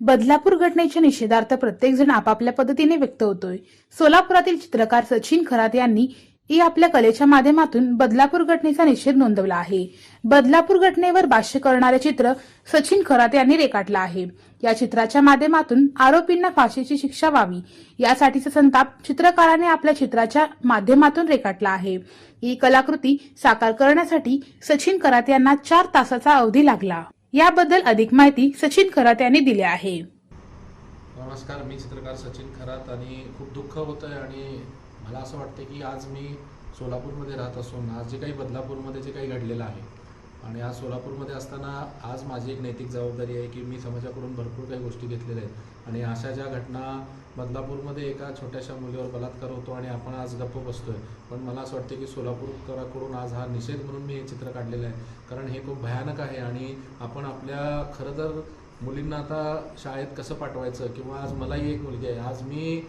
बदलापूर घटनेच्या निषेधार्थ प्रत्येकजण आपापल्या पद्धतीने व्यक्त होतोय. सोलापुरातील चित्रकार सचिन खरात यांनी ही आपल्या कलेच्या माध्यमातून बदलापूर घटनेचा निषेध नोंदवला आहे. बदलापूर घटनेवर भाष्य करणारे चित्र सचिन खरात यांनी रेखाटलं आहे. या चित्राच्या माध्यमातून आरोपींना फाशीची शिक्षा व्हावी यासाठीचा संताप चित्रकाराने आपल्या चित्राच्या माध्यमातून रेखाटला आहे. ही कलाकृती साकार करण्यासाठी सचिन खरात यांना चार तासाचा अवधी लागला. याबद्दल अधिक माहिती सचिन खरात यांनी दिली आहे. नमस्कार मी चित्रकार सचिन खरात आणि खूप दुःख होतं आहे आणि मला असं वाटतं की आज मी सोलापूरमध्ये राहत असून आज जे काही बदलापूरमध्ये जे काही घडलेलं आहे आणि आज सोलापूरमध्ये असताना आज माझी एक नैतिक जबाबदारी आहे की मी समाजाकडून भरपूर काही गोष्टी घेतलेल्या आहेत. आणि अशा ज्या घटना बदलापूरमध्ये एका छोट्याशा मुलीवर बलात्कार होतो आणि आपण आज गप्प बसतोय. पण मला असं वाटतं की सोलापूरकराकडून आज हा निषेध म्हणून मी हे चित्र काढलेलं आहे. कारण हे खूप भयानक आहे आणि आपण आपल्या खरं तर मुलींना आता शाळेत कसं पाठवायचं? किंवा आज मलाही एक मुलगी आहे. आज मी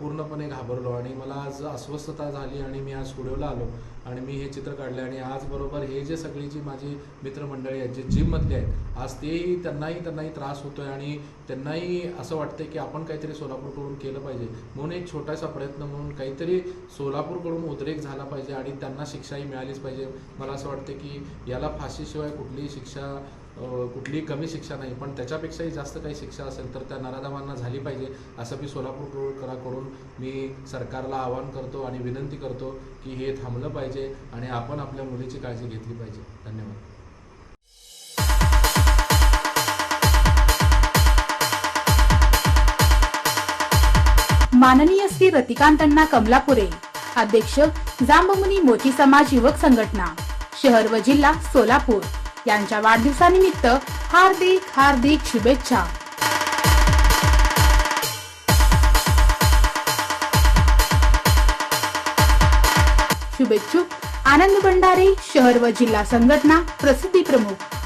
पूर्णपणे घाबरलो आणि मला आज अस्वस्थता झाली आणि मी आज स्टुडिओला आलो आणि मी हे चित्र काढले आणि आज बरोबर हे जे सगळी जी माझी मित्रमंडळी आहेत जे जिममधले आहेत आज तेही त्यांनाही त्यांनाही त्रास होतोय आणि त्यांनाही असं वाटतंय की आपण काहीतरी सोलापूरकडून केलं पाहिजे. म्हणून एक छोटासा प्रयत्न म्हणून काहीतरी सोलापूरकडून उद्रेक झाला पाहिजे आणि त्यांना शिक्षाही मिळालीच पाहिजे. मला असं वाटतं की याला फाशीशिवाय कुठलीही शिक्षा कुठलीही कमी शिक्षा नाही पण त्याच्यापेक्षाही जास्त काही शिक्षा असेल तर त्या नराधमांना झाली पाहिजे असं मी सोलापूरकराकडून मी सरकारला आवाहन करतो आणि विनंती करतो की हे थांबलं पाहिजे आणि आपण आपल्या मुलीची काळजी घेतली पाहिजे. धन्यवाद. माननीय श्री रतिकांत कमलापुरे अध्यक्ष जांबमुनी मोची समाज युवक संघटना शहर व जिल्हा सोलापूर. यांच्या वाढदिवसानिमित्त हार्दिक हार्दिक शुभेच्छा. शुभेच्छुक. आनंद भंडारी शहर व जिल्हा संघटना प्रसिद्धी प्रमुख.